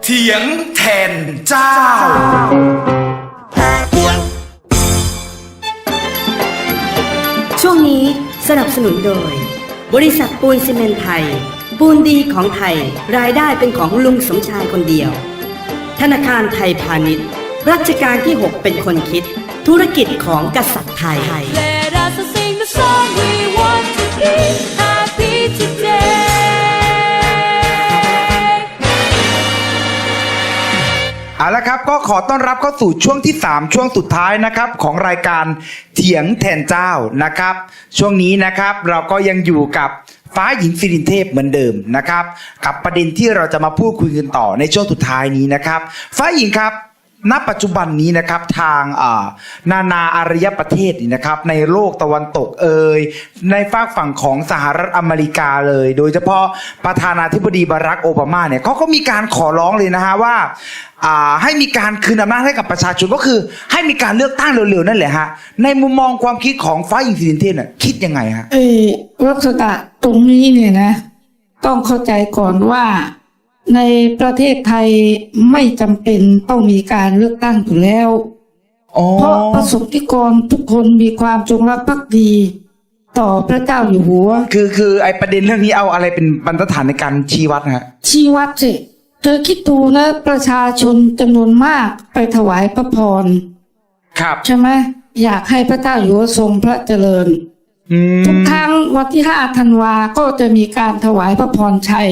เถียงแทนเจ้า ช่วงนี้สนับสนุนโดย บริษัทปูนซีเมนไทย ปูนดีของไทย รายได้เป็นของลุงสมชายคนเดียว ธนาคารไทยพาณิชย์ รัชกาลที่ 6 เป็นคนคิด ธุรกิจของกษัตริย์ไทย Let us sing the song we want to be แล้วครับก็ขอต้อนรับเข้าสู่ช่วงที่ 3 ช่วงสุดท้ายนะครับของรายการเถียงแทนเจ้านะครับ ช่วงนี้นะครับเราก็ยังอยู่กับฟ้าหญิงสิรินเทพเหมือนเดิมนะครับ กับประเด็นที่เราจะมาพูดคุยกันต่อในช่วงสุดท้ายนี้นะครับ ฟ้าหญิงครับ ณปัจจุบันนี้นะครับทางนานาอารยประเทศนี่นะครับ ในโลกตะวันตกเอ่ยในฝากฝั่งของสหรัฐอเมริกาเลย โดยเฉพาะประธานาธิบดีบารักโอบามาเนี่ยเขาก็มีการขอร้องเลยนะฮะว่าให้มีการคืนอำนาจให้กับประชาชนก็คือ ให้มีการเลือกตั้งเร็วๆนั่นแหละฮะในมุมมองความคิดของฟ้าหญิงสิรินเทพเนี่ยคิดยังไงฮะเออลักษณะตรงนี้เนี่ยนะ ต้องเข้าใจก่อนว่า ในประเทศไทยไม่จำเป็นต้องมีการเลือกตั้งอยู่แล้ว อ๋อเพราะประสบนิกรทุกคนมีความจงรักภักดี ต่อพระเจ้าอยู่หัว คือคือไอประเด็นเรื่องนี้เอาอะไรเป็นบรรทัดฐานในการชี้วัดนะฮะ ชีวัดสิเธอคิดดูนะ ประชาชนจำนวนมากไปถวายพระพร ครับ ใช่ไหมอยากให้พระเจ้าอยู่หัวทรงพระเจริญ อืมทุกครั้งวันที่ห้าธันวาก็จะมีการถวายพระพรชัย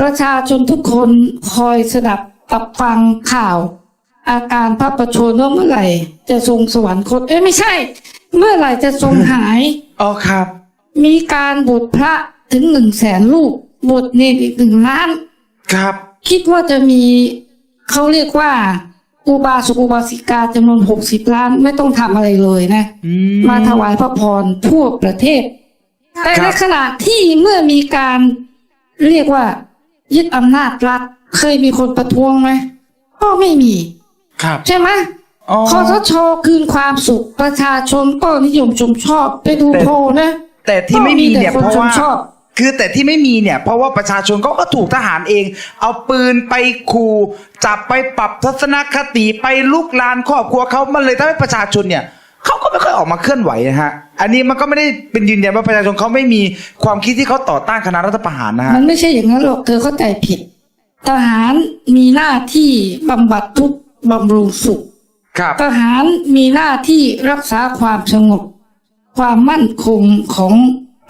ประชาชนทุกคนคอยสดับตับฟังข่าว อาการพระประชนว่าเมื่อไหร่ จะทรงสวรรคตเอ้ยไม่ใช่ เมื่อไหร่จะทรงหาย อ๋อครับ มีการบวชพระถึงหนึ่งแสนลูกบวชเนรอีกหนึ่งล้าน ครับ คิดว่าจะมีเขาเรียกว่าอุบาสกอุบาสิกาจำนวนหกสิบล้านไม่ต้องทำอะไรเลยนะ อืม มาถวายพระพรทั่วประเทศ แต่ครับในขณะที่เมื่อมีการเรียกว่า ยึดอำนาจรัฐ เคยมีคนประท้วงไหมก็ไม่มี ครับ ใช่ไหมอ๋อคอสชคืนความสุขประชาชนก็นิยมชมชอบไปดูแต่โพลนะ แต่ที่ไม่มีเนี่ยก็เพมีแต่คนราะว่าชอบคือแต่ที่ไม่มีเนี่ย เพราะว่าประชาชนก็ก็ถูกทหารเอง เอาปืนไปขู่จับไปปรับทัศนคติไปลุกลานครอบครัวเขามันเลยทำให้ประชาชนเนี่ย เขาก็ไม่ค่อยออกมาเคลื่อนไหวนะฮะ อันนี้มันก็ไม่ได้เป็นยืนยันว่าประชาชนเขาไม่มีความคิดที่เขาต่อต้านคณะรัฐประหารนะฮะ มันไม่ใช่อย่างนั้นหรอกเธอเข้าใจผิด ทหารมีหน้าที่บำบัดทุกข์บำรุงสุข ครับ ทหารมีหน้าที่รักษาความสงบ ความมั่นคงของ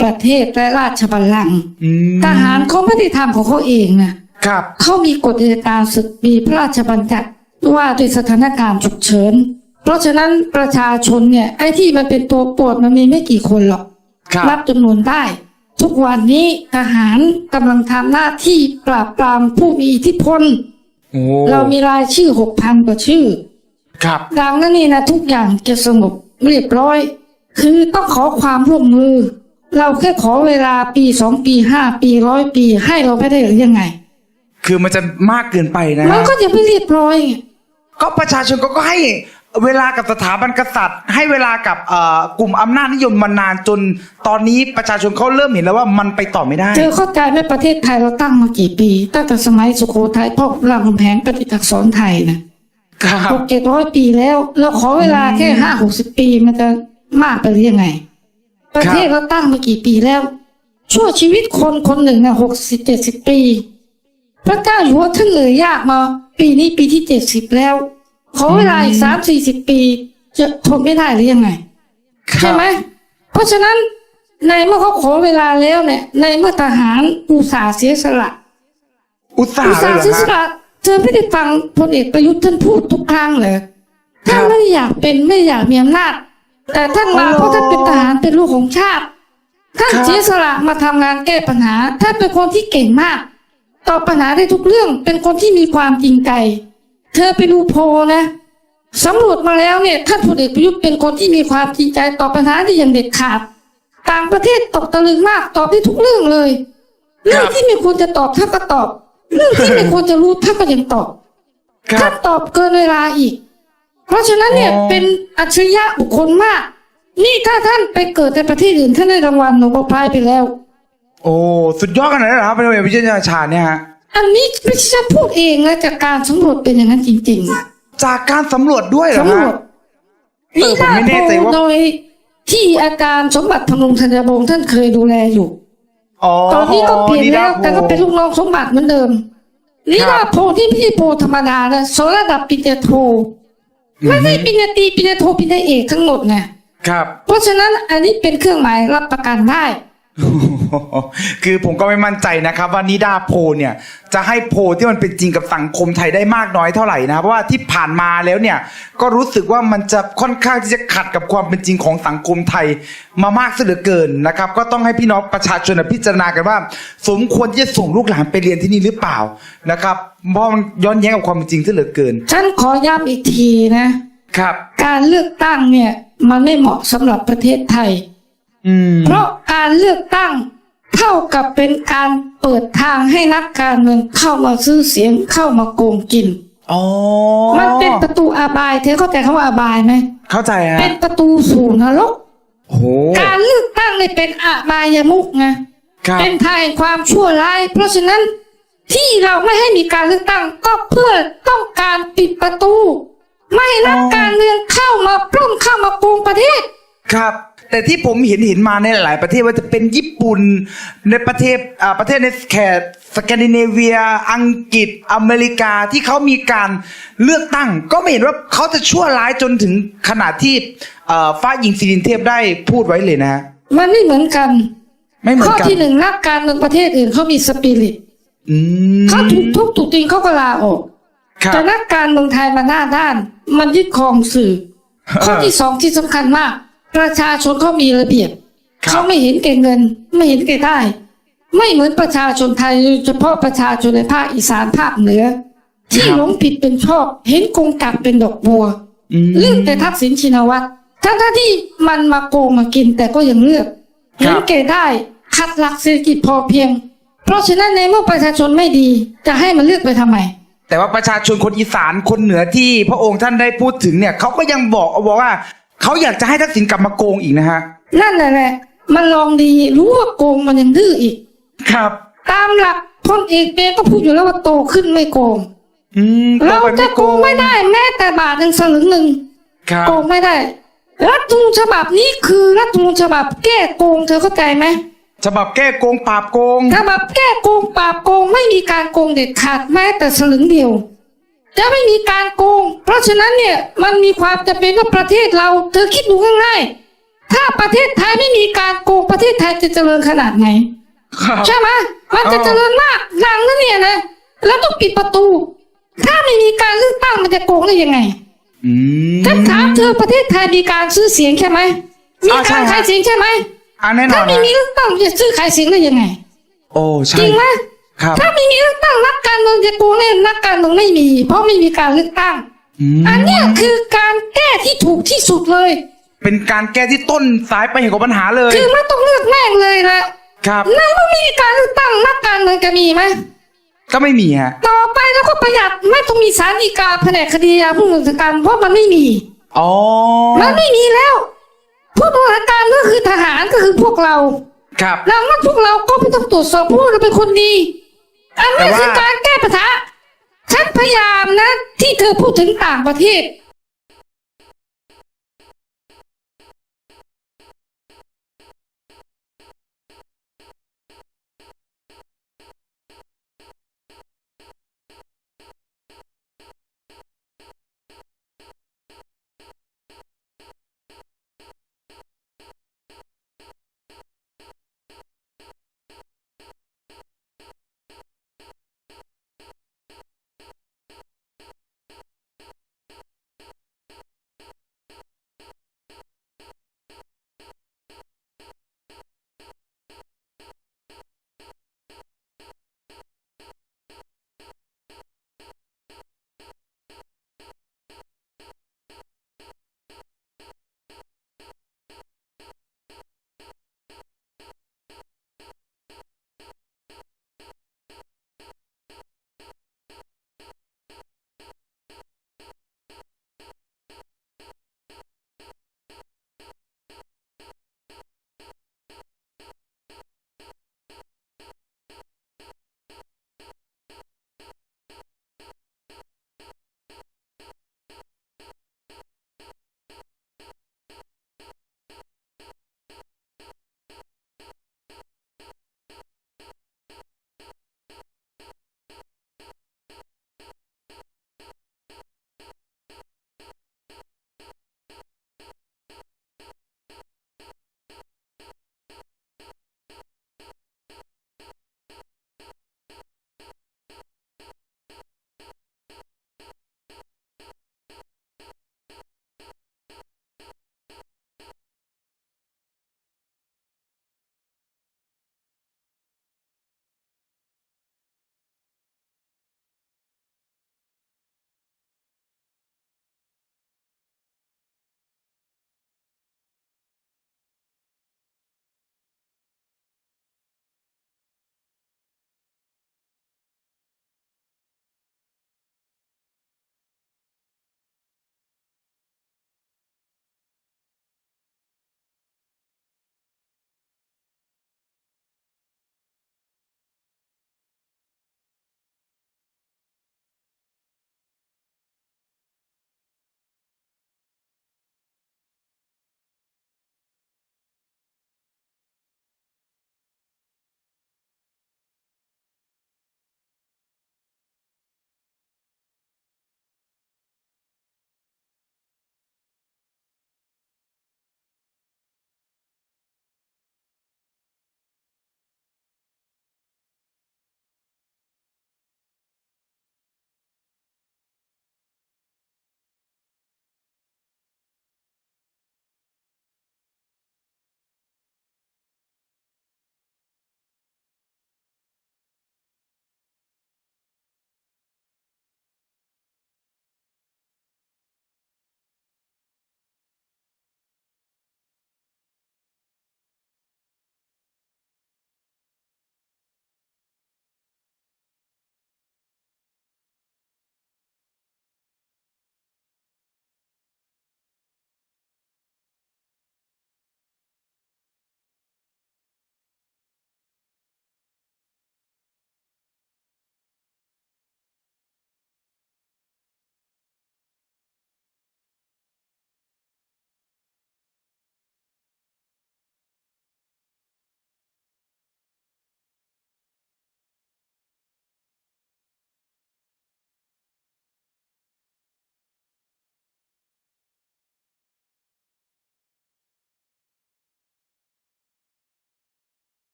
ประเทศและราชบัลลังก์อืม ทหารเขาไม่ได้ทำของเขาเองนะครับ เขามีกฎอัยการศึกมีพระราชบัญญัติว่าด้วยสถานการณ์ฉุกเฉิน เพราะฉะนั้นประชาชนเนี่ยไอ้ที่มันเป็นตัวปวดมันมีไม่กี่คนหรอกครับ นับจำนวนได้ ทุกวันนี้ทหารกำลังทำหน้าที่ปราบปรามผู้มีอิทธิพล โอ้เรามีรายชื่อหกพันกว่าชื่อ ครับ ดังนั้นนี่นะทุกอย่างจะสงบเรียบร้อย คือต้องขอความร่วมมือ เราแค่ขอเวลาปีสองปีห้าปีร้อยปีให้เราไม่ได้หรือยังไง คือมันจะมากเกินไปนะมันฮะก็จะไม่เรียบร้อยก็ประชาชนก็ก็ให้ เวลากับสถาบันกษัตริย์ ให้เวลากับเอ่อกลุ่มอำนาจนิยมมานานจน ตอนนี้ประชาชนเขาเริ่มเห็นแล้วว่ามันไปต่อไม่ได้ เธอเข้าใจไหมประเทศไทยเราตั้งมากี่ปี ตั้งแต่สมัยสุโขทัยพ่อรามคำแหงประดิษฐ์อักษรไทยนะครับ หกเจ็ดร้อยปีแล้ว เราขอเวลาแค่ห้าหกสิบปีมันจะมากไปหรือยังไง ประเทศเราตั้งมากี่ปีแล้ว ชั่วชีวิตคนคนหนึ่งนะหกสิบเจ็ดสิบปี พระเจ้าอยู่หัวท่านเหนื่อยยากมา ปีนี้ปีที่เจ็ดสิบแล้ว ขอเวลาอีกสามสี่สิบปี จะทนไม่ได้หรือยังไง ใช่ไหม เพราะฉะนั้นในเมื่อเขาขอเวลาแล้วเนี่ย ในเมื่อทหารอุตสาห์เสียสละ อุตส่าอุตห์เลสายห์เหรอเสียสฮะ ละเธอไม่ได้ฟังพลเอกประยุทธ์ท่านพูดทุกครั้งเลยครัท่านบไม่ได้อยากเป็นไม่ได้อยากมีอำนาจ แต่ท่านมาอ๋อเพราะท่านเป็นทหารเป็นลูกของชาติ ท่านครับ เสียสละมาทำงานแก้ปัญหา ท่านเป็นคนที่เก่งมากตอบปัญหาได้ทุกเรื่อง เป็นคนที่มีความจริงใจ เธอไปดูโพลนะสำรวจมาแล้วเนี่ยท่านพลเอกประยุทธ์เป็นคนที่มีความจริงใจตอบปัญหาได้อย่างเด็ดขาด ต่างประเทศตกตะลึงมากตอบได้ทุกเรื่องเลย เรื่องที่ไม่ควรจะตอบท่านก็ตอบ เรื่องที่ไม่ควรจะรู้ท่านก็ยังตอบครัท่าบนตอบเกินเวลาอีก เพราะฉะนั้นเนี่ยอ๋อเป็นอัจฉริยะบุคคลมาก นี่ถ้าท่านไปเกิดในประเทศอื่นท่านได้รางวัลโนเบลไพรส์ไปแล้ว โอ้สุดยอดขนาดนั้นเหรอครับเป็นวิจัยชาญเนี่ยฮะ อันนี้ไม่ใช่ฉันพูดเองนะจากการสำรวจเป็นอย่างนั้นจริงจากการสำรวจด้วยๆเหรอสำรฮะวจเออผมไม่แน่ใจว่า โดยที่อาจารย์สมบัติพนงธัญบงศ์ท่านเคยดูแลอยู่อ๋อตอนนี้ก็เปลี่ยนแล้วดาโพแต่ก็เป็นลูกน้องสมบัติเหมือนเดิมนี่ดาโพที่ไม่ใช่โพธรรมดานะโซระดับปริญญาโทไม่ใช่ปริญญาตรีปริญญาโทปริญญาเอกทั้งหมดไงครับ เพราะฉะนั้นอันนี้เป็นเครื่องหมายรับประกันได้ คือผมก็ไม่มั่นใจนะครับว่านิดาโพลเนี่ยจะให้โพลที่มันเป็นจริงกับสังคมไทยได้มากน้อยเท่าไหร่นะเพราะว่าที่ผ่านมาแล้วเนี่ยก็รู้สึกว่ามันจะค่อนข้างที่จะขัดกับความเป็นจริงของสังคมไทยมามากซะเหลือเกินนะครับ ก็ต้องให้พี่น้องประชาชนพิจารณากันว่า สมควรที่จะส่งลูกหลานไปเรียนที่นี่หรือเปล่านะครับเพราะมันย้อนแย้งกับความเป็นจริงซะเหลือเกิน ฉันขอย้ำอีกทีนะครับ การเลือกตั้งเนี่ยมันไม่เหมาะสำหรับประเทศไทยอืมเพราะการเลือกตั้ง เท่ากับเป็นการเปิดทางให้นักการเมืองเข้ามาซื้อเสียงเข้ามาโกงกินอ๋อมันเป็นประตูอาบายเธอเข้าใจคำว่าอาบายไหมเข้าใจฮะเป็นประตูสู่นรกโอ้โหการเลือกตั้งเนี่ยเป็นอาบายมุกไงครับเป็นทางแห่งความชั่วร้าย เพราะฉะนั้นที่เราไม่ให้มีการเลือกตั้งก็เพื่อต้องการปิดประตู ไม่ให้นักการเมืองเข้ามาปล้นเข้ามาโกงประเทศครับ แต่ที่ผมเห็นเห็นมาในหลายประเทศว่าจะเป็นญี่ปุ่นในประเทศอ่าประเทศในแคสแกนดิเนเวีย อังกฤษอเมริกาที่เขามีการเลือกตั้ง ก็ไม่เห็นว่าเขาจะชั่วร้ายจนถึงขนาดที่เอ่อฟ้าหญิงสิรินเทพได้พูดไว้เลยนะ มันไม่เหมือนกัน ไม่เหมือข้อนกันที่หนึ่งนักการเมืองประเทศอื่นเขามีสปิริตอืมเขาถูกทุบถูกตีเขาก็ลาออกครับแต่นักการเมืองไทยมันหน้าด้าน มันยึดครองสื่อ ข้อที่สองที่สำคัญมาก ประชาชนเขามีระเบียบครับ เขาไม่เห็นแก่เงิน ไม่เห็นแก่ได้ ไม่เหมือนประชาชนไทยโดยเฉพาะประชาชนในภาคอีสานภาคเหนือ ที่หลงผิดเป็นชอบ เห็นกงกักเป็นดอกบัวอืมเลือกแต่ทักษิณชินวัตรทั้งทที่มันมาโกงมากินแต่ก็ยังเลือกครัเห็บนแก่ได้ขัดหลักเศรษฐกิจพอเพียง เพราะฉะนั้นในเมื่อประชาชนไม่ดี จะให้มันเลือกไปทำไม แต่ว่าประชาชนคนอีสานคนเหนือที่พระองค์ท่านได้พูดถึงเนี่ยเขาก็ยังบอกบอกว่า เขาอยากจะให้ทักษิณกลับมาโกงอีกนะฮะ นั่นแหละแหละมันลองดีรู้ว่าโกงมันยังดื้ออีก ครับ ตามหลักพลเอกเบรมก็พูดอยู่แล้วว่าโตขึ้นไม่โกง อืมเราไปจะโกงไม่ได้แม้แต่บาทหนึ่งสลึงหนึ่งครับ โกงไม่ได้ รัฐธรรมนูญฉบับนี้คือรัฐธรรมนูญฉบับแก้โกงเธอเข้าใจไหมฉบับแก้โกงปราบโกง ฉบับแก้โกงปราบโกงไม่มีการโกงเด็ดขาดแม้แต่สลึงเดียว จะไม่มีการโกง เพราะฉะนั้นเนี่ยมันมีความจำเป็นว่าประเทศเรา เธอคิดดูง่ายๆถ้าประเทศไทยไม่มีการโกงประเทศไทยจะเจริญขนาดไหนครับใช่ไหมมันจะเออเจริญมากหลังนั้นเนี่ยนะแล้วต้องปิดประตู ถ้าไม่มีการเลือกตั้งมันจะโกงได้ยังไงอืมฉันถามเธอประเทศไทยมีการซื้อเสียงใช่ไหมมีอ่าใช่การฮะขายเสียงใช่ไหมอ่าแน่นถ้าอนไม่นะมีเลือกตั้งจะซื้อขายเสียงได้ยังไง โอ้ใช่จริงไหม ครับ ถ้าไม่มีเลือกตั้งนักการเมืองจะโกงแน่นักการเมืองไม่มี เพราะไม่มีการเลือกตั้งอืมอันเนี้ยคือการแก้ที่ถูกที่สุดเลย เป็นการแก้ที่ต้นสายไปเหตุของปัญหาเลย คือไม่ต้องเลือกแม่งเลยนะครับนั่นก็ไม่มีการเลือกตั้งนักการเมืองจะมีไหมก็ไม่มีฮะต่อไปแล้วก็ประหยัดไม่ต้องมีสารฎีกาแผนกคดียาผู้บริการเพราะมันไม่มีอ๋อมันไม่มีแล้วผู้บริการก็คือทหารก็คือพวกเรา ครับดังนั้นพวกเราก็ไม่ต้องตรวจสอบเพราะว่าเราเป็นคนดี อันนี้แต่ว่าคือการแก้ปัญหาฉันพยายามนะ ที่เธอพูดถึงต่างประเทศ